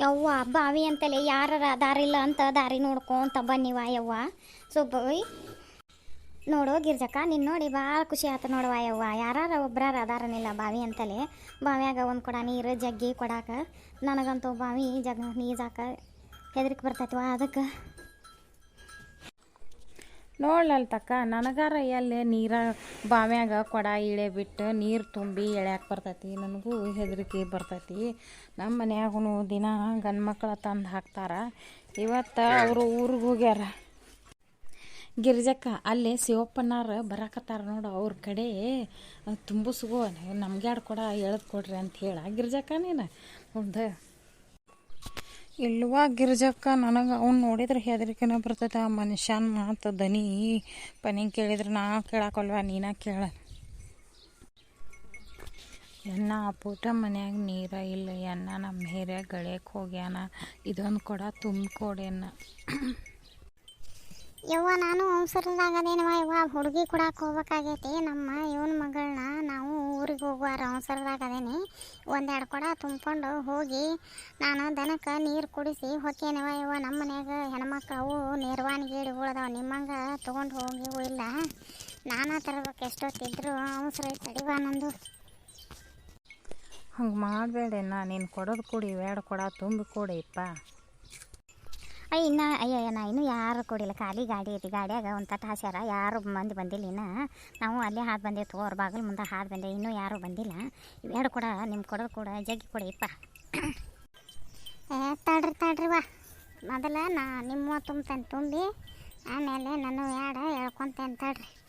ಯವ್ವ, ಬಾವಿ ಅಂತಲೇ ಯಾರ ದಾರಿಲ್ಲ ಅಂತ ದಾರಿ ನೋಡ್ಕೊಂತ ಬನ್ನಿವ ಯವ್ವ. ಸುಬ್ಬವಿ ನೋಡು ಗಿರ್ಜಕ್ಕ ನಿನ್ನ ನೋಡಿ ಭಾಳ ಖುಷಿ ಆಯ್ತು ನೋಡುವ ಯವ್ವ. ಯಾರು ಒಬ್ರಾರ ಅದಾರನಿಲ್ಲ ಬಾವಿ ಅಂತಲೇ. ಬಾವಿಯಾಗ ಒಂದು ಕೊಡ ನೀರು, ಜಗ್ಗಿ ಕೊಡಾಕ. ನನಗಂತೂ ಬಾವಿ ಜಗ್ ನೀಜಾಕ ಹೆದರಿಕೆ ಬರ್ತೈತಿವ ಅದಕ್ಕೆ. ನೋಡ್ಲಲ್ ತಕ್ಕ ನನಗಾರ ಎಲ್ಲಿ ನೀರ ಬಾವ್ಯಾಗ ಕೊಡ ಇಳೆ ಬಿಟ್ಟು ನೀರು ತುಂಬಿ ಎಳ್ಯಾಕೆ ಬರ್ತೈತಿ, ನನಗೂ ಹೆದರಿಕೆ ಬರ್ತೈತಿ. ನಮ್ಮ ಮನ್ಯಾಗೂ ದಿನ ಗಂಡು ಮಕ್ಳು ತಂದು ಹಾಕ್ತಾರ. ಇವತ್ತು ಅವರು ಊರಿಗೆ ಹೋಗ್ಯಾರ. ಗಿರಿಜಕ್ಕ, ಅಲ್ಲಿ ಶಿವಪ್ಪನಾರ ಬರಾಕತ್ತಾರ ನೋಡು ಅವ್ರ ಕಡೆ. ತುಂಬಿಸ್ಗೋ ನಮ್ಗೆ ಕೊಡ, ಎಳ್ದು ಕೊಡ್ರಿ ಅಂತ ಹೇಳ. ಗಿರಿಜಕ್ಕ ನೀನು? ಹೌದು? ಇಲ್ವಾ ಗಿರಿಜಕ್ಕ? ನನಗೆ ಅವ್ನು ನೋಡಿದ್ರೆ ಹೆದರಿಕೆನ ಬರ್ತೈತೆ. ಆ ಮನುಷ್ಯನ ಮಾತು ದನಿ ಪನಿ ಕೇಳಿದ್ರೆ ನಾ ಕೇಳಾಕಲ್ವ? ನೀನ ಕೇಳ. ಎನ್ನ ಪೂಟ ಮನ್ಯಾಗ ನೀರ ಇಲ್ಲ, ಎನ್ನ ನಮ್ಮ ಹಿರಿಯ ಗಳಕ್ಕೆ ಹೋಗ್ಯಾನ? ಇದೊಂದು ಕೊಡ ತುಂಬಿಕೊಡೇನ ಯವ್ವ, ನಾನು ಅವಸರದಾಗದೇನವ ಯವ್ವ, ಹುಡುಗಿ ಕೊಡಕ್ಕೆ ಹೋಗ್ಬೇಕಾಗೈತಿ, ನಮ್ಮ ಇವನ ಮಗಳನ್ನ ನಾವು ಊರಿಗೆ ಹೋಗುವಾರ ಅವಸರದಾಗದೇನೆ ಒಂದೆರಡು ಕೊಡ ತುಂಬಿಕೊಂಡು ಹೋಗಿ, ನಾನು ದನಕ್ಕೆ ನೀರು ಕುಡಿಸಿ ಹೊಕ್ಕೇನವ ಯವ್ವ, ನಮ್ಮ ಮನ್ಯಾಗ ಹೆಣ್ಮಕ್ಳು ಅವು ನಿರ್ವಾಣಿಗೇಡಿಗಳು ಅದಾವ, ನಿಮ್ಮಂಗೆ ತೊಗೊಂಡು ಹೋಗಿವು ಇಲ್ಲ. ನಾನಾ ತರಬೇಕು ಎಷ್ಟೊತ್ತಿದ್ರು ಅವಸರ ತಡಿವಾ ನಂದು. ಹಂಗೆ ಮಾಡಬೇಡ ನೀನು ಕೊಡೋದು ಕೊಡಿ, ಎರಡು ಕೊಡ, ತುಂಬಿ ಕೊಡಿಪ್ಪ ಅಯ್ಯ ಇನ್ನ, ಅಯ್ಯ ನಾ ಇನ್ನೂ ಯಾರು ಕೊಡಿಲ್ಲ. ಖಾಲಿ ಗಾಡಿ ಐತಿ. ಗಾಡಿಯಾಗ ಒಂದು ತಟ್ಟ ಹಾಸ್ಯಾರ. ಯಾರು ಮಂದಿ ಬಂದಿಲ್ಲ ಇನ್ನ. ನಾವು ಅಲ್ಲೇ ಹಾದು ಬಂದೇವು ತೋರ್ ಬಾಗಿಲು ಮುಂದೆ ಹಾದು ಬಂದೆ ಇನ್ನೂ ಯಾರು ಬಂದಿಲ್ಲ. ಇವೆರಡು ಕೂಡ ನಿಮ್ಮ ಕೊಡೋದು ಕೂಡ ಜಗ್ಗಿ ಕೊಡಿ, ಇಪ್ಪ. ಏ, ತಡ್ರಿ ತಡ್ರಿ, ವಾ. ಮೊದಲ ನಾ ನಿಮ್ಮ ತುಂಬತೇನೆ ತುಂಬಿ, ಆಮೇಲೆ ನಾನು ಎರಡು ಹೇಳ್ಕೊತೇನೆ ತಡ್ರಿ.